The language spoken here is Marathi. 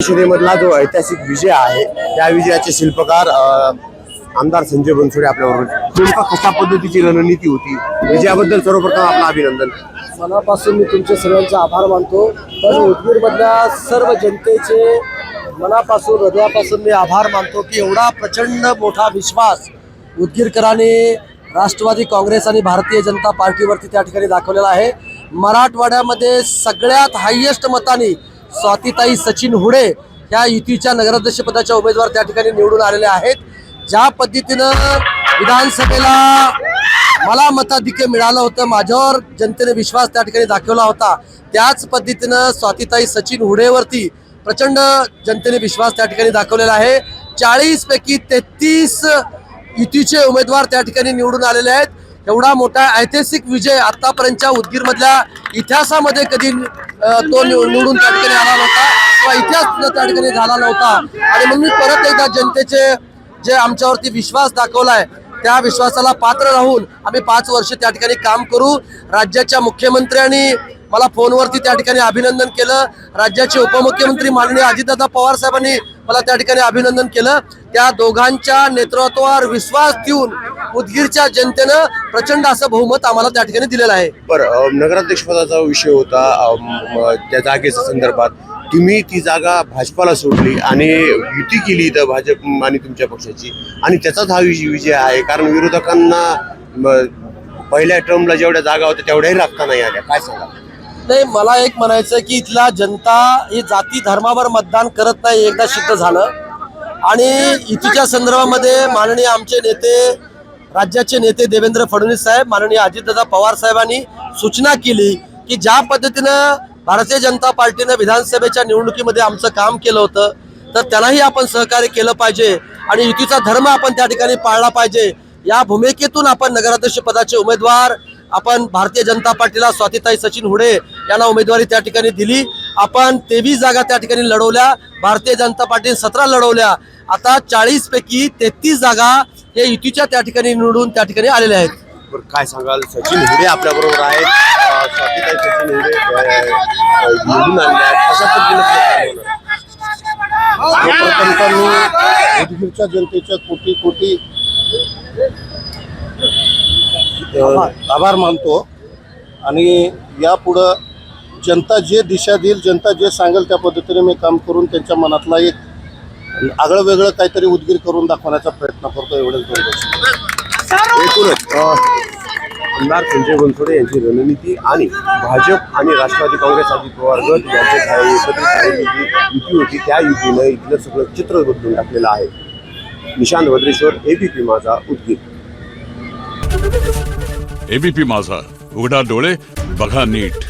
परिषदेमधला जो ऐतिहासिक विजय आहे त्या विजयाचे शिल्पकार आमदार संजय बनसोडे आपल्याबरोबर. नेमका कशा पद्धतीची रणनीती होती? विजयाबद्दल सर्वप्रथम आपलं अभिनंदन. मनापासून मी तुमचे सर्वांचे आभार मानतो. तर उदगीरमधल्या सर्व जनतेचे मनापासून हृदयापासून मी आभार मानतो की एवढा प्रचंड मोठा विश्वास उदगीरकरांनी राष्ट्रवादी काँग्रेस आणि भारतीय जनता पार्टीवरती त्या ठिकाणी दाखवलेला आहे. मराठवाड्यामध्ये सगळ्यात हायेस्ट मताने स्वातीताई सचिन हुडे ह्या युतीच्या नगराध्यक्षपदाच्या उमेदवार त्या ठिकाणी निवडून आलेले आहेत. ज्या पद्धतीनं विधानसभेला मला मताधिक्य मिळालं होतं माझ्यावर जनतेने विश्वास त्या ठिकाणी दाखवला होता त्याच पद्धतीनं स्वातीताई सचिन हुडेवरती प्रचंड जनतेने विश्वास त्या ठिकाणी दाखवलेला आहे. चाळीस पैकी तेहतीस युतीचे उमेदवार त्या ठिकाणी निवडून आलेले आहेत. एवढा मोठा ऐतिहासिक विजय आतापर्यंतच्या उदगीरमधल्या इतिहासामध्ये कधी तो निव- निवडून त्या ठिकाणी आला नव्हता किंवा इतिहास त्या ठिकाणी झाला नव्हता. आणि म्हणून मी परत एकदा जनतेचे जे आमच्यावरती विश्वास दाखवलाय त्या विश्वासाला पात्र राहून आम्ही पाच वर्ष त्या ठिकाणी काम करू. राज्याच्या मुख्यमंत्र्यांनी मला फोनवरती त्या ठिकाणी अभिनंदन केलं. राज्याचे उपमुख्यमंत्री माननीय अजितदादा पवार साहेबांनी मला त्या ठिकाणी अभिनंदन केलं. त्या दोघांच्या नेतृत्वावर विश्वास ठेवून उदगीरच्या जनतेनं प्रचंड असं बहुमत आम्हाला त्या ठिकाणी दिलेलं आहे. बरं नगराध्यक्ष पदाचा विषय होता त्या जागेच्या संदर्भात. तुम्ही ती जागा भाजपाला सोडली आणि युती केली इथं भाजप आणि तुमच्या पक्षाची. आणि त्याचाच हा विजय विजय आहे. कारण विरोधकांना पहिल्या टर्मला जेवढ्या जागा होत्या तेवढ्याही लागता नाही आल्या. काय सांगा नाही मला एक म्हणायचं की इथला जनता ही जाती धर्मावर मतदान करत नाही एकदा सिद्ध झालं. आणि युतीच्या संदर्भामध्ये माननीय आमचे नेते राज्याचे नेते देवेंद्र फडणवीस साहेब माननीय अजितदादा पवार साहेबांनी सूचना केली की ज्या पद्धतीनं भारतीय जनता पार्टीनं विधानसभेच्या निवडणुकीमध्ये आमचं काम केलं होतं तर त्यालाही आपण सहकार्य केलं पाहिजे आणि युतीचा धर्म आपण त्या ठिकाणी पाळला पाहिजे. या भूमिकेतून आपण नगराध्यक्ष पदाचे उमेदवार आपण भारतीय जनता पार्टीला स्वातीताई सचिन हुडे यांना उमेदवारी त्या ठिकाणी दिली. आपण तेवीस जागा त्या ठिकाणी लढवल्या भारतीय जनता पार्टीने सतरा लढवल्या. आता चाळीस पैकी तेहतीस जागा हे युतीच्या त्या ठिकाणी निवडून त्या ठिकाणी आलेल्या आहेत. बरं काय सांगाल? सचिन हुडे आपल्या बरोबर आहेत. अ, स्वातीताई सचिन हुडे अ, अ, निवडून आलेले आहेत. कशा पद्धतीने उदगीरच्या जनतेच्या कोटी कोटी. अ, आभार मानतो. आणि यापुढं जनता जे दिशा देईल जनता जे सांगेल त्या पद्धतीने मी काम करून त्यांच्या मनातला एक आगळं वेगळं काहीतरी उदगीर करून दाखवण्याचा प्रयत्न करतो एवढंच एकूणच आमदार संजय बनसोडे यांची रणनीती आणि भाजप आणि राष्ट्रवादी काँग्रेस अजित पवार गट यांचे एकत्रित युती होती त्या युतीनं इथलं सगळं चित्र बदलून टाकलेलं आहे. निशांत भद्रेश्वर एबीपी माझा उदगीर. एबीपी माझा उघडा डोळे बघा नीट.